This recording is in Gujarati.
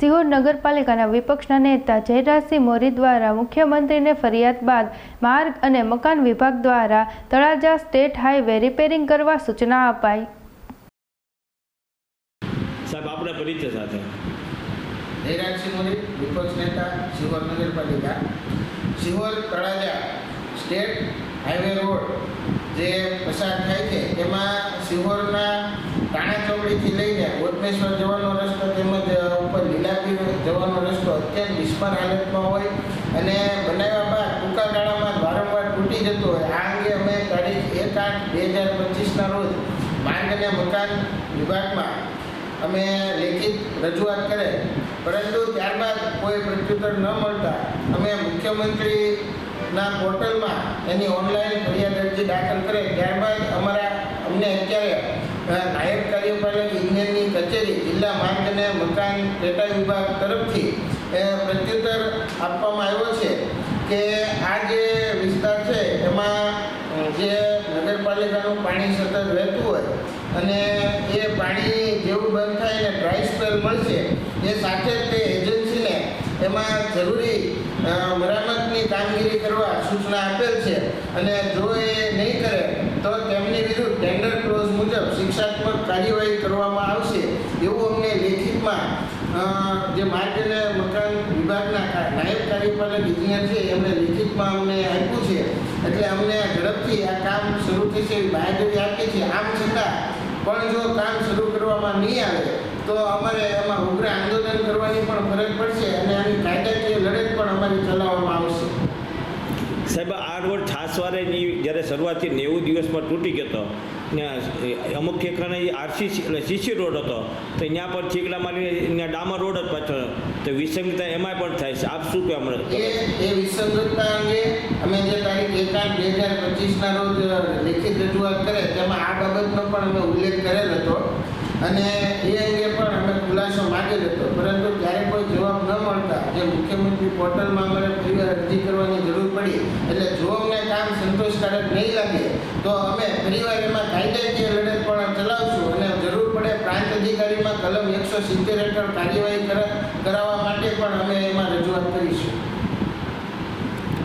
સિહોર નગરપાલિકાના વિપક્ષના નેતા જયરાજસિંહ મોરી દ્વારા મુખ્યમંત્રીને ફરિયાદ બાદ માર્ગ અને મકાન વિભાગ દ્વારા તળાજા સ્ટેટ હાઈવે રિપેરિંગ કરવા સૂચના અપાઈ. સાહેબ આપણા પરિચય સાથે. જયરાજસિંહ મોદી વિપક્ષ નેતા સિહોર નગરપાલિકા. Sihor Talaja state highway road જે પસાર થાય છે તેમાં સિહોરના ટાણા ચોકડીથી લઈને ગોટમેશ્વર જવાનો રસ્તો તેમજ ઉપર લીલાપીર જવાનો રસ્તો અત્યંત બિસ્માર હાલતમાં હોય અને બનાવ્યા બાદ ટૂંકા ગાળામાં વારંવાર તૂટી જતો હોય. આ અંગે અમે તારીખ એક આઠ બે હજાર પચીસના રોજ માર્ગ અને મકાન વિભાગમાં અમે લેખિત રજૂઆત કરે પરંતુ ત્યારબાદ કોઈ પ્રત્યુત્તર ન મળતા અમે મુખ્યમંત્રીના પોર્ટલમાં એની ઓનલાઈન ફરિયાદ અરજી દાખલ કરે ત્યારબાદ અમારા અમને અત્યારે અ, નાયબ કાર્યપાલક ઇજનેરની કચેરી જિલ્લા માર્ગ અને મકાન પેટા વિભાગ તરફથી પ્રત્યુત્તર આપવામાં આવ્યો છે કે આ જે વિસ્તાર છે, એમાં જે નગરપાલિકાનું પાણી સતત વહેતું હોય અને એ પાણી જેવું બંધ થાય ને ડ્રાય સ્પેલ મળશે, એ સાથે તે એજન્સીને એમાં જરૂરી મરામતની કામગીરી કરવા સૂચના આપેલ છે અને જો એ નહીં કરે, તો તેમની વિરુદ્ધ ટેન્ડર મુજબ શિક્ષાત્મક કાર્યવાહી કરવામાં આવશે એવું અમને લેખિતમાં જે માર્ગ મકાન વિભાગના નાયબ કાર્યપાલક ઇજનેર છે, એમણે લેખિતમાં અમને આપ્યું છે. એટલે અમને ઝડપથી આ કામ શરૂ થશે એવી બાહેધરી આપી છે. આમ છતાં પણ જો કામ શરૂ કરવામાં નહીં આવે, તો અમારે એમાં ઉગ્ર આંદોલન કરવાની પણ ફરજ પડશે અને આની કાયદાકીય લડત પણ અમારી ચલાવવામાં આવશે. સાહેબ, આ રોડ છાસવારેની જ્યારે શરૂઆતથી નેવું દિવસમાં તૂટી ગયો હતો અમુક ઠેકાણે આરસીસી એટલે સીસી રોડ હતો. તો ત્યાં પર ચીકડા મારી ત્યાં ડામર રોડ જ પાછળ. તો વિસંગતા એમાં પણ થાય છે. આપ શું કહેવા મળે એ વિસંગતતા અંગે અમે જે તારીખ એકાદ બે હજાર પચીસના રોજ લેખિત રજૂઆત કરે, તેમાં આ બાબતનો પણ અમે ઉલ્લેખ કરેલ હતો. અને એ અંગે પણ અમે ખુલાસો માગેલ હતો. પરંતુ ત્યારે કોઈ જવાબ ન મળતા, જે મુખ્યમંત્રી પોર્ટલમાં અમારે અરજી કરવાની જરૂર પડી એટલે જો અમને કામ સંતોષકારક નહીં લાગે, તો અમે ફરીવાર એમાં કાયદાકીય લડત પણ ચલાવશું અને જરૂર પડે પ્રાંત અધિકારીમાં કલમ એકસો સિત્તેર હેઠળ કાર્યવાહી કરા- કરાવવા